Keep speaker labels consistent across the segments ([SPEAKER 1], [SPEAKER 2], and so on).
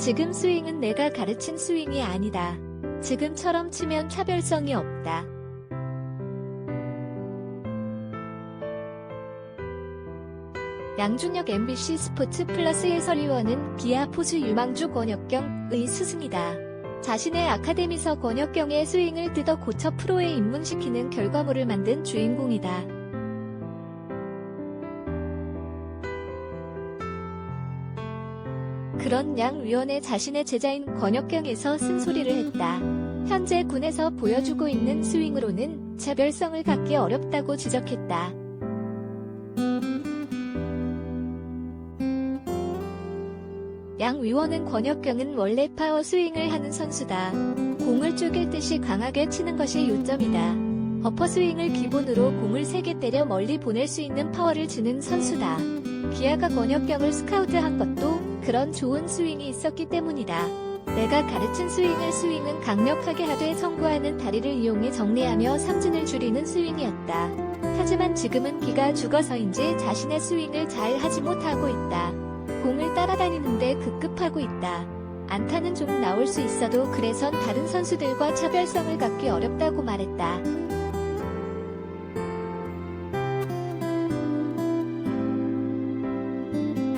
[SPEAKER 1] 지금 스윙은 내가 가르친 스윙이 아니다. 지금처럼 치면 차별성이 없다. 양준혁 MBC 스포츠 플러스 해설위원은 기아 포수 유망주 권혁경의 스승이다. 자신의 아카데미서 권혁경의 스윙을 뜯어 고쳐 프로에 입문시키는 결과물을 만든 주인공이다. 그런 양 위원의 자신의 제자인 권혁경에서 쓴소리를 했다. 현재 군에서 보여주고 있는 스윙으로는 차별성을 갖기 어렵다고 지적했다. 양 위원은 권혁경은 원래 파워 스윙을 하는 선수다. 공을 쪼갤 듯이 강하게 치는 것이 요점이다. 어퍼 스윙을 기본으로 공을 세게 때려 멀리 보낼 수 있는 파워를 주는 선수다. 기아가 권혁경을 스카우트한 것도 그런 좋은 스윙이 있었기 때문이다. 내가 가르친 스윙을 스윙은 강력하게 하되 성구하는 다리를 이용해 정리하며 삼진을 줄이는 스윙이었다. 하지만 지금은 기가 죽어서인지 자신의 스윙을 잘 하지 못하고 있다. 공을 따라다니는데 급급하고 있다. 안타는 좀 나올 수 있어도 그래선 다른 선수들과 차별성을 갖기 어렵다고 말했다.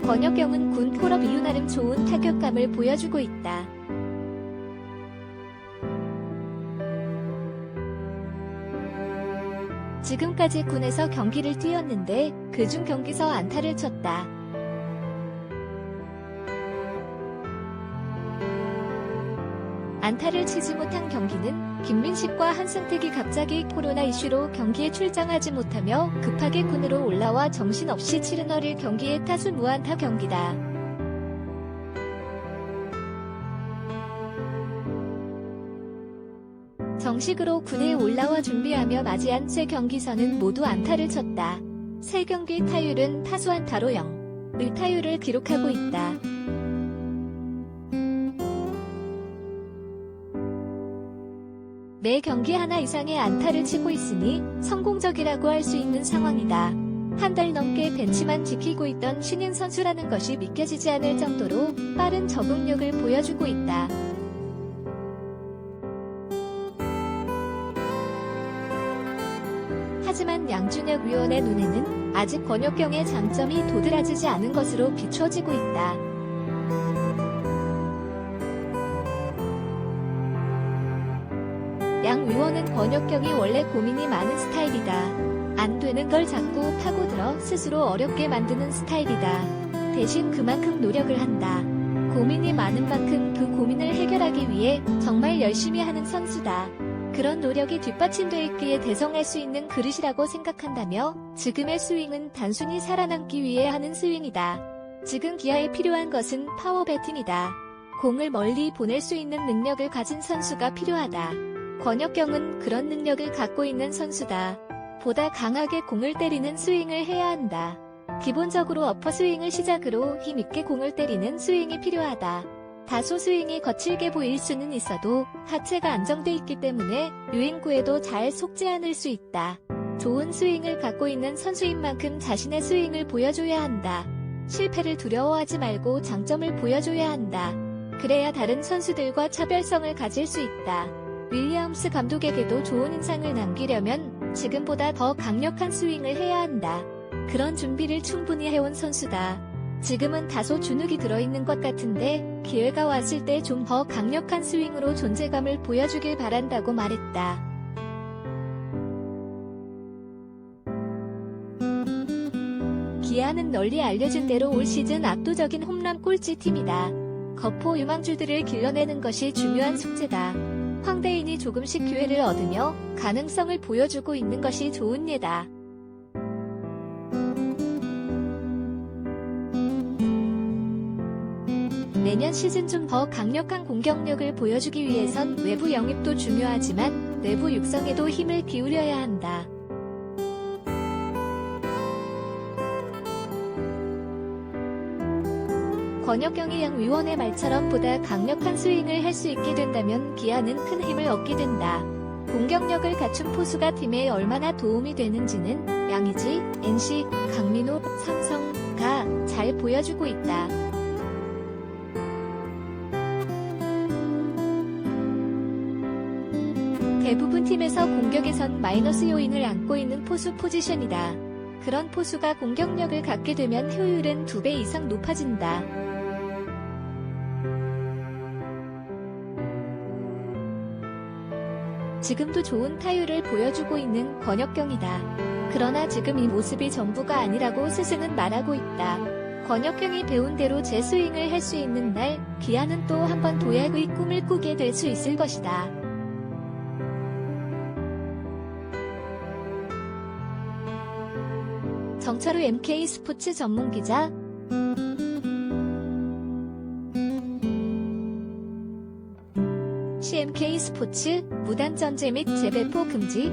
[SPEAKER 1] 권혁경은 군 콜업 이후 나름 좋은 타격감을 보여주고 있다. 지금까지 군에서 경기를 뛰었는데 그중 경기서 안타를 쳤다. 안타를 치지 못한 경기는 김민식과 한승택이 갑자기 코로나 이슈로 경기에 출장하지 못하며 급하게 군으로 올라와 정신없이 치른 어릴 경기의 타수 무안타 경기다. 정식으로 군에 올라와 준비하며 맞이한 세 경기선은 모두 안타를 쳤다. 세 경기 타율은 타수 안타로 0. 의 타율을 기록하고 있다. 매 경기 하나 이상의 안타를 치고 있으니 성공적이라고 할 수 있는 상황이다. 한 달 넘게 벤치만 지키고 있던 신인 선수라는 것이 믿겨지지 않을 정도로 빠른 적응력을 보여주고 있다. 하지만 양준혁 위원의 눈에는 아직 권혁경의 장점이 도드라지지 않은 것으로 비춰지고 있다. 양 위원은 권혁경이 원래 고민이 많은 스타일이다. 안 되는 걸 자꾸 파고들어 스스로 어렵게 만드는 스타일이다. 대신 그만큼 노력을 한다. 고민이 많은 만큼 그 고민을 해결하기 위해 정말 열심히 하는 선수다. 그런 노력이 뒷받침돼 있기에 대성할 수 있는 그릇이라고 생각한다며 지금의 스윙은 단순히 살아남기 위해 하는 스윙이다. 지금 기아에 필요한 것은 파워 배팅이다. 공을 멀리 보낼 수 있는 능력을 가진 선수가 필요하다. 권혁경은 그런 능력을 갖고 있는 선수다. 보다 강하게 공을 때리는 스윙을 해야 한다. 기본적으로 어퍼 스윙을 시작으로 힘있게 공을 때리는 스윙이 필요하다. 다소 스윙이 거칠게 보일 수는 있어도 하체가 안정돼 있기 때문에 유인구에도 잘 속지 않을 수 있다. 좋은 스윙을 갖고 있는 선수인 만큼 자신의 스윙을 보여줘야 한다. 실패를 두려워하지 말고 장점을 보여줘야 한다. 그래야 다른 선수들과 차별성을 가질 수 있다. 윌리엄스 감독에게도 좋은 인상을 남기려면 지금보다 더 강력한 스윙을 해야 한다. 그런 준비를 충분히 해온 선수다. 지금은 다소 주눅이 들어있는 것 같은데 기회가 왔을 때 좀 더 강력한 스윙으로 존재감을 보여주길 바란다고 말했다. 기아는 널리 알려진 대로 올 시즌 압도적인 홈런 꼴찌 팀이다. 거포 유망주들을 길러내는 것이 중요한 숙제다. 황대인이 조금씩 기회를 얻으며 가능성을 보여주고 있는 것이 좋은 예다. 내년 시즌 좀 더 강력한 공격력을 보여주기 위해선 외부 영입도 중요하지만 내부 육성에도 힘을 기울여야 한다. 권혁경이 양 위원의 말처럼 보다 강력한 스윙을 할 수 있게 된다면 기아는 큰 힘을 얻게 된다. 공격력을 갖춘 포수가 팀에 얼마나 도움이 되는지는 양이지, NC, 강민호, 삼성가 잘 보여주고 있다. 대부분 팀에서 공격에선 마이너스 요인을 안고 있는 포수 포지션이다. 그런 포수가 공격력을 갖게 되면 효율은 2배 이상 높아진다. 지금도 좋은 타율을 보여주고 있는 권혁경이다. 그러나 지금 이 모습이 전부가 아니라고 스승은 말하고 있다. 권혁경이 배운 대로 재스윙을 할 수 있는 날, 기아는 또 한 번 도약의 꿈을 꾸게 될 수 있을 것이다. 정철우 MK 스포츠 전문 기자 CMK 스포츠 무단 전제 및 재배포 금지